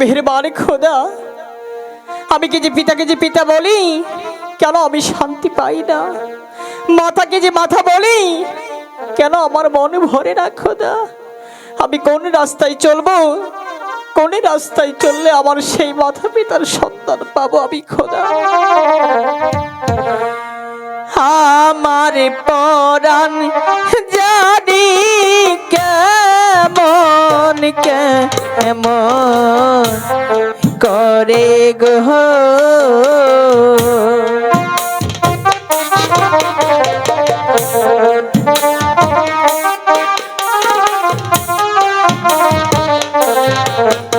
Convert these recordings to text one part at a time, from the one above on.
মেহরবান খোদা, আমি কি যে পিতাকে যে পিতা বলি, কেন আমি শান্তি পাই না? মাথাকে যে মাথা বলি, কেন আমার মনে ভরে না খোদা? আমি কোন রাস্তায় চলবো, কোন রাস্তায় চললে আমার সেই মাথা পিতার সন্তান পাবো আমি খোদা? আমার পরাণ জানি কেমন কেমন করে গো। মাতা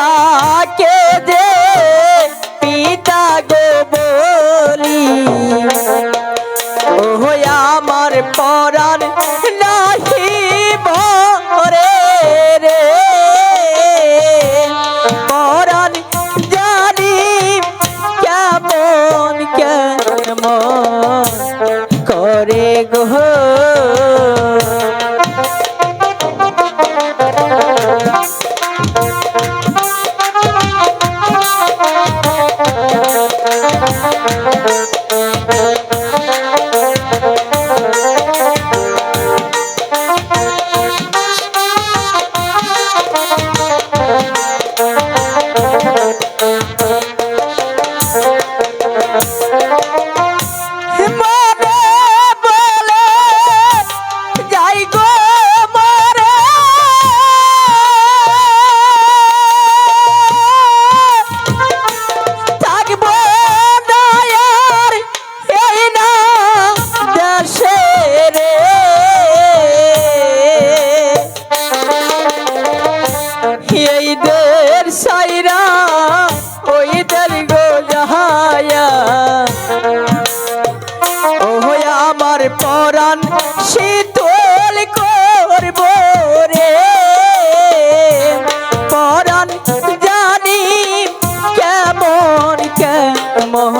পিতাকে দে, পিতা গো বলি। ও আমার পরাণ, নাহি মরে রে। পরাণ জানি কেমন কেমন করে গো। কেমন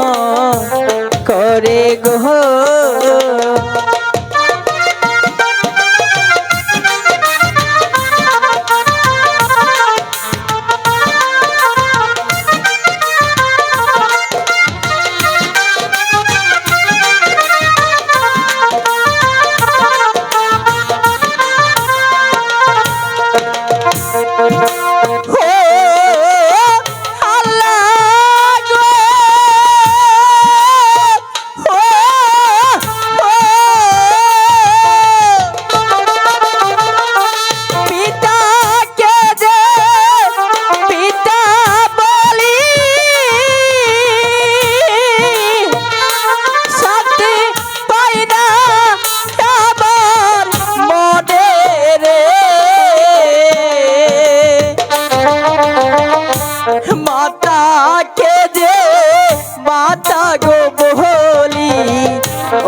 মাতা গো বহলি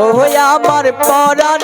ও আমার পরাণ।